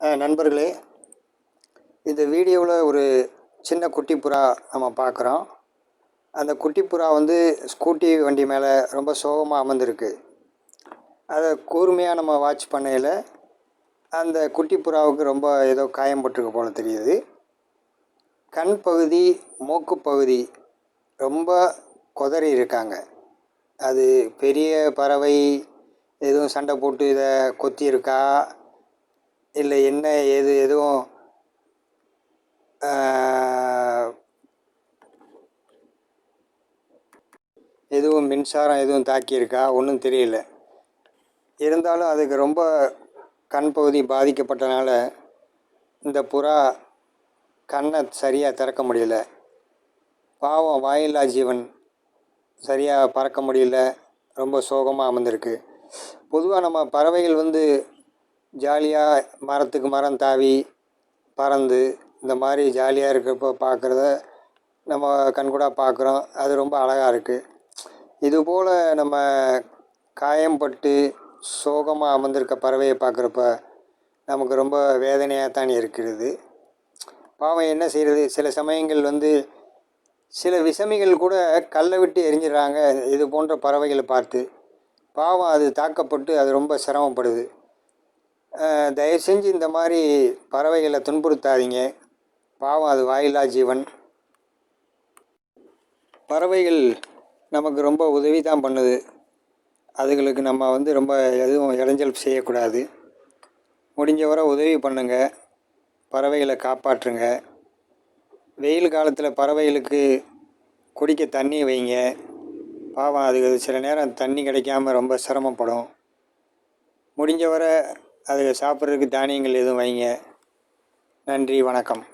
நண்பர்களே இந்த வீடியோவில் ஒரு சின்ன குட்டி புறா நம்ம பார்க்குறோம் அந்த குட்டி புறா வந்து ஸ்கூட்டி வண்டி மேலே ரொம்ப சோகமாக அமர்ந்திருக்கு. அதை கூர்மையாக நம்ம வாட்ச் பண்ணையில் அந்த குட்டி புறாவுக்கு ரொம்ப ஏதோ காயம் பட்டிருக்கு போல் தெரியுது. கண் பகுதி மூக்கு பகுதி ரொம்ப கொதறி இருக்காங்க. அது பெரிய பறவை எதுவும் சண்டை போட்டு இதை கொத்தி இருக்கா? இல்லை என்ன ஏது எதுவும் எதுவும் மின்சாரம் எதுவும் தாக்கியிருக்கா? ஒன்றும் தெரியல. இருந்தாலும் அதுக்கு ரொம்ப கண் பகுதி பாதிக்கப்பட்டனால இந்த புறா கண்ணை சரியாக திறக்க முடியல. பாவம் வாயில்லா ஜீவன் சரியாக பறக்க முடியல. ரொம்ப சோகமாக அமர்ந்திருக்கு. பொதுவாக நம்ம பறவைகள் வந்து ஜாலியாக மரத்துக்கு மரம் தாவி பறந்து இந்த மாதிரி ஜாலியாக இருக்கிறப்போ பார்க்குறத நம்ம கண்கூடாக பார்க்குறோம் அது ரொம்ப அழகாக இருக்குது இதுபோல் நம்ம காயம்பட்டு சோகமாக அமர்ந்திருக்க பறவையை பார்க்குறப்ப நமக்கு ரொம்ப வேதனையாக தான் இருக்கிறது. பாவம் என்ன செய்கிறது சில சமயங்கள் வந்து சில விசமிகள் கூட கல்லை விட்டு எரிஞ்சிடறாங்க. இது போன்ற பறவைகளை பார்த்து பாவம் அது தாக்கப்பட்டு அது ரொம்ப சிரமப்படுது. தயவு செஞ்சு இந்த மாதிரி பறவைகளை துன்புறுத்தாதீங்க. பாவம் அது வாயிலா ஜீவன். பறவைகள் நமக்கு ரொம்ப உதவி தான் பண்ணுது. அதுகளுக்கு நம்ம வந்து ரொம்ப எதுவும் இடைஞ்சல் செய்யக்கூடாது. முடிஞ்சவரை உதவி பண்ணுங்கள் பறவைகளை காப்பாற்றுங்க. வெயில் காலத்தில் பறவைகளுக்கு குடிக்க தண்ணி வைங்க. பாவம் அதுக்கு சில நேரம் தண்ணி கிடைக்காம ரொம்ப சிரமப்படும். முடிஞ்ச அதில் சாப்பிட்றதுக்கு தானியங்கள் எதுவும் வைங்க. நன்றி வணக்கம்.